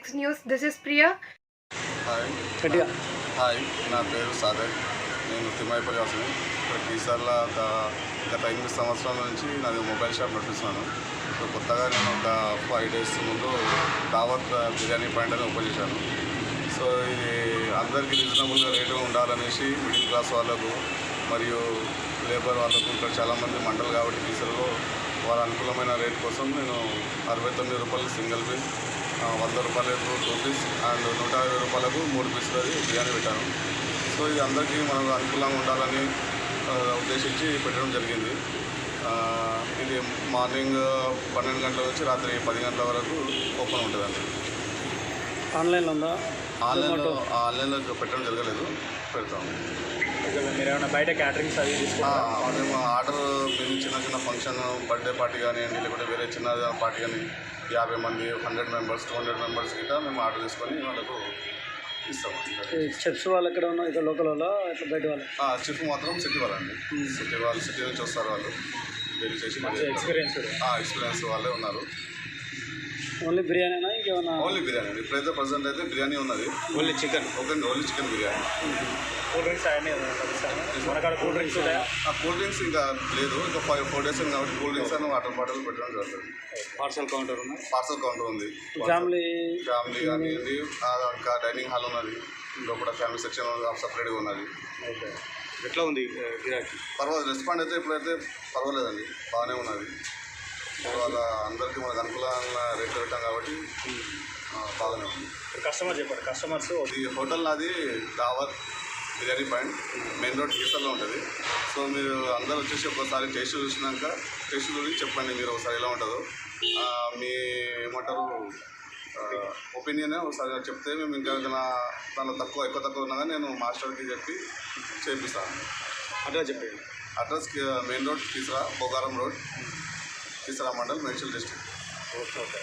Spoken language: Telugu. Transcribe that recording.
Six news this is Priya hi hi నా పేరు సాగర్. నేను తిమ్మాయిపల్లి వాసిని. ఇక్కడ టీసర్లో ఒక గత ఎనిమిది సంవత్సరాల నుంచి నాది మొబైల్ షాప్ నడిపిస్తున్నాను. ఇప్పుడు కొత్తగా నేను ఒక ఫైవ్ డేస్ ముందు దావత్ బిర్యానీ పాయింట్ అని ఓపెన్ చేశాను. సో ఇది అందరికీ రీజనబుల్గా రేటు ఉండాలనేసి మిడిల్ క్లాస్ వాళ్ళకు మరియు లేబర్ వాళ్ళకు ఇక్కడ చాలామంది మండలు కాబట్టి టీసర్లో వారి అనుకూలమైన రేట్ కోసం నేను అరవై తొమ్మిది రూపాయలు సింగిల్ పీస్ వంద రూపాయలకు టూ పీస్ అండ్ నూట యాభై రూపాయలకు మూడు పీసులది బిర్యానీ పెట్టాను. సో ఇది అందరికీ మనకు అనుకూలంగా ఉండాలని ఉద్దేశించి పెట్టడం జరిగింది. ఇది మార్నింగ్ పన్నెండు గంటల నుంచి రాత్రి పది గంటల వరకు ఓపెన్ ఉంటుందండి. ఆన్లైన్లో ఉందా? ఆన్లైన్లో ఆన్లైన్లో పెట్టడం జరగలేదు. ఏమైనా బయట క్యాటరింగ్స్ అవి ఆ, తీసుకుంటారా? మేము ఆర్డర్ మేము చిన్న చిన్న ఫంక్షన్ బర్త్డే పార్టీ కానివ్వండి లేకపోతే వేరే చిన్న పార్టీ కానీ యాభై మంది hundred members two hundred members గిట్ట మేము ఆర్డర్ తీసుకొని వాళ్ళకు ఇస్తాము చెప్స్ వాళ్ళు ఎక్కడ ఉన్నా ఇక్కడ లోకల్ వాళ్ళ ఇట్లా బయట వాళ్ళు? చిప్ మాత్రం సిటీ వాళ్ళండి. సిటీ వాళ్ళు సిటీ నుంచి వస్తారు వాళ్ళు. వెళ్ళి చేసి ఎక్స్పీరియన్స్ ఎక్స్పీరియన్స్ వాళ్ళే ఉన్నారు. ఓన్లీ బిర్యానీనా ఇంకేమన్నా? ఓన్లీ బిర్యానీ ఇప్పుడైతే ప్రజెంట్ అయితే బిర్యానీ ఉన్నది. Only chicken. Okay only chicken biryani. Cool drinks అవన్నీ మనకాడ కూల్ డ్రింక్స్ ఉన్నాయా ఆ కూల్ డ్రింక్స్ ఇంకా లేదు. ఇంకా ఫైవ్ ఫోర్ డేస్ ఉంది కాబట్టి కూల్ డ్రింక్స్ అని వాటర్ బాటిల్ పెట్టడం జరుగుతుంది. పార్సల్ కౌంటర్ ఉన్నాయి పార్సల్ కౌంటర్ ఉంది. ఫ్యామిలీ ఫ్యామిలీ ఆ, ఇంకా డైనింగ్ హాల్ ఉన్నది. లోపల ఫ్యామిలీ సెక్షన్ సపరేట్గా ఉన్నది. ఓకే. ఎట్లా ఉంది గిరాకీ? పర్వాలేదు రెస్పాండ్ అయితే ఇప్పుడైతే పర్వాలేదండి. బాగానే ఉన్నది. వాళ్ళ అందరికీ మనకు అనుకూలంగా రేట్ పెట్టాం కాబట్టి బాగానే ఉంది. కస్టమర్ చెప్పండి కస్టమర్స్ ఈ హోటల్ నాది Dawat biryani point main road కీసర్లో ఉంటుంది. సో మీరు అందరూ వచ్చేసి ఒకసారి టేస్ట్ చూసినాక టేస్ట్ గురించి చెప్పండి మీరు ఒకసారి ఎలా ఉంటుందో. మీ ఏమంటారు ఒపీనియన్ ఒకసారి చెప్తే మేము ఇంకా దానిలో తక్కువ ఎక్కువ తక్కువ ఉన్నా కానీ నేను మాస్టర్కి చెప్పి చేపిస్తాను. అట్లా చెప్పండి address main road Keesara Bogaram road. Keesara mandal Medchal district okay okay.